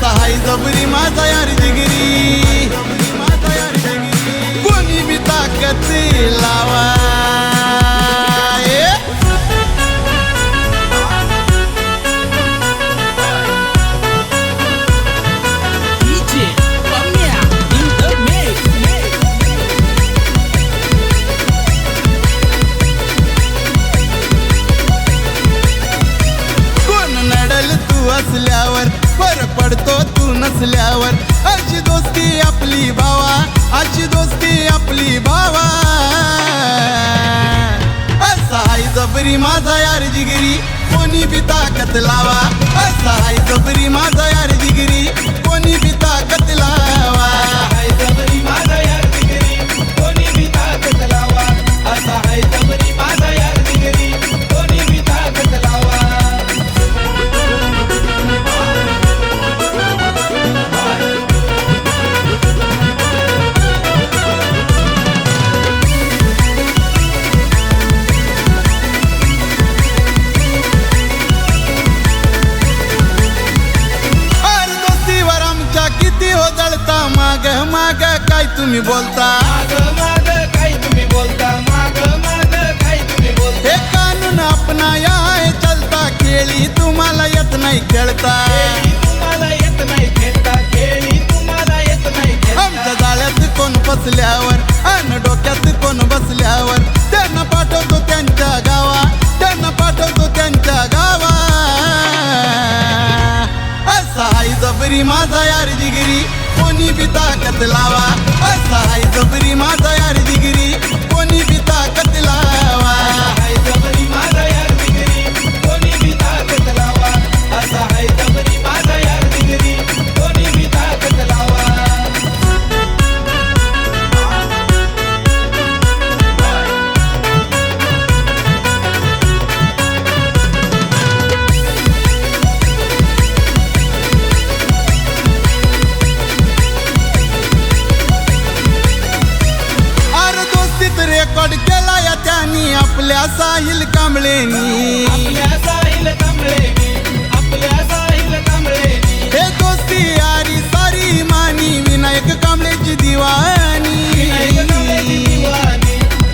सहाय जबरी माझा यार जिगरी कोणी बी ताकद लावा तू नसल्यावर अशी दोस्ती आपली भावा अशी दोस्ती आपली भावा. असा हाय जबरी माझा यार जिगरी कोणी बी ताकत लावा. असा हाय जबरी माझा यार जिगरी कोणी बी ताकत लावा. काय तुम्ही बोलता? माग माग काय तुम्ही बोलता? माग माग काय तुम्ही बोलता? हे कानून आपणा या चलता खेळी तुम्हाला येत नाही खेळता. खेळी तुम्हाला येत नाही खेळता खेळी तुम्हाला येत नाही आमच्या जाळ्यात कोण बसल्यावर अन डोक्यात कोण बसल्यावर त्यांना पाठवतो त्यांच्या गावा त्यांना पाठवतो त्यांच्या गावा. असा हाय जबरी माझा यार जिगिरी. कोणी बी ताकद लावा. साहिल कांबळेनी. आपल्या साहिल कांबळेनी आपल्या साहिल कांबळेनी. हे दोस्ती यारी सारी मानी विनायक कांबळेची दिवाणी.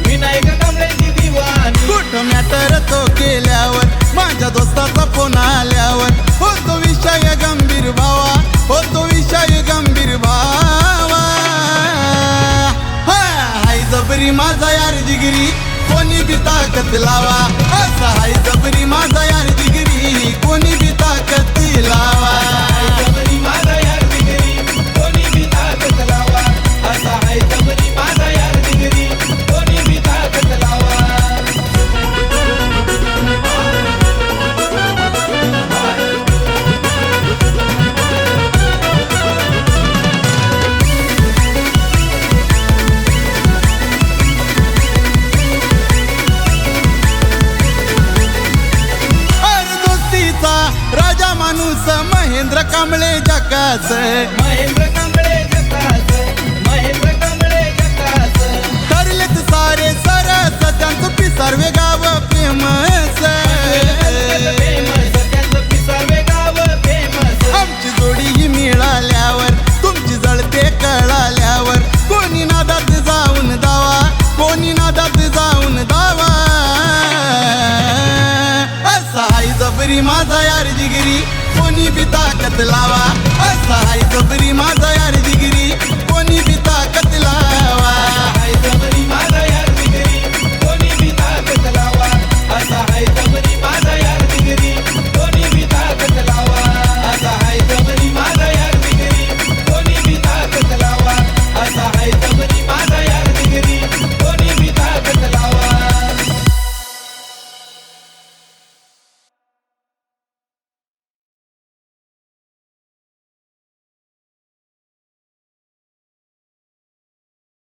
विनायक कांबळेची दिवानी कुठं मॅटर तो केल्यावर माझ्या दोस्ताचा फोन आल्यावर. होतो विषय गंभीर भावा होतो विषय गंभीर भावा. हाय हाय जबरी माझा यार जिगिरी. कोणी बी ताकद लावा. असा हाय जबरी माझा यार डिग्री. कोणी बी ताकद लावा. कांबळे जकास महेंद्र कांबळे जकास महेंद्र कांबळे जकास ठरलेत सारे सरस त्यांचं पिसारवे गाव फेमस. आमची जोडी ही मिळाल्यावर तुमची जळते कळाल्यावर कोणी नादात जाऊन दावा कोणी नादात जाऊन दावा. असा हाय जबरी माझा यार जिगिरी बी ताकद लावा. असा आहे जबरी माझा यार.